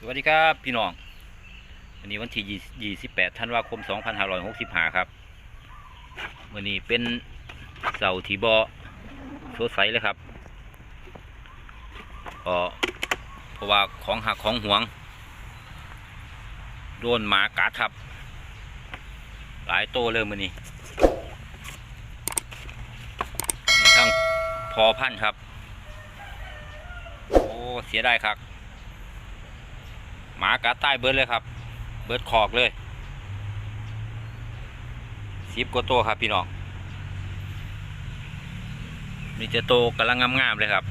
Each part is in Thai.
สวัสดีครับพี่น้องวันนี้วันที่28ธันวาคม 2565 ครับวันนี้เป็นเสาร์ที่บอสดใสเลยครับก็เพราะว่าของหักของห่วง โดนหมากัดครับ หลายโตเลยมันนี้มีทั้งพอพันครับ โอ้ เสียดายครับ หมากัดใต้เบิร์ดเลยครับ เบิร์ดคอกเลยสิบกว่าตัวครับพี่น้องมีจะโตกำลังงามๆเลยครับ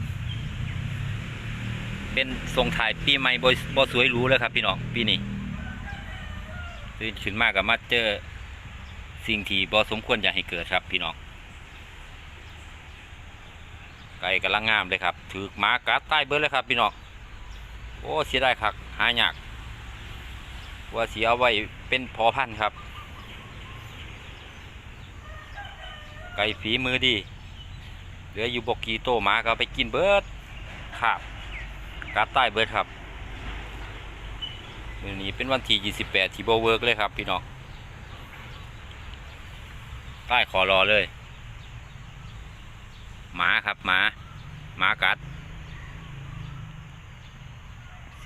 เป็นทรงถ่ายปีใหม่บอบสวยหรูเลยครับ พี่น้องปีนี้ตื่นขึ้นมากกับมาเจอสิ่งที่บอสมควรอยากให้เกิดครับพี่น้องไก่กำลังงามเลยครับ ถือหมากัดใต้เบิร์ดเลยครับพี่น้อง โอ้เสียดายครับหายากว่าเสียเอาไว้เป็นพอพันครับ ไก่ฝีมือดี เหลืออยู่บกกีโตหมาก็เอาไปกินเบิร์ดครับกาดใต้เบิร์ดครับวันนี้เป็นวันที่ 28 ที่โบเวิร์กเลยครับ พี่น้องใต้ขอรอเลย หมาครับหมา หมากัด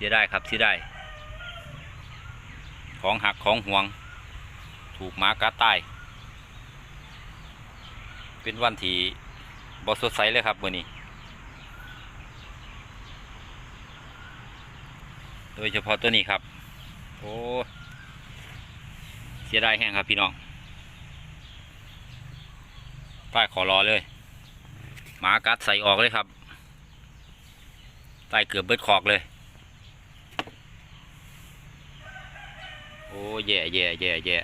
สียได้ครับเสียได้ของหักของห่วง ถูกหมากัดตายเป็นวันที่บอสดใสเลยครับวันนี้ โดยเฉพาะตัวนี้ครับ โอ้เสียดายแห้งครับพี่น้องป้ายขอรอเลย หมากัดใส่ออกเลยครับใต้เกือบเบิดคอกเลย โอ้แย่แย่แย่แย่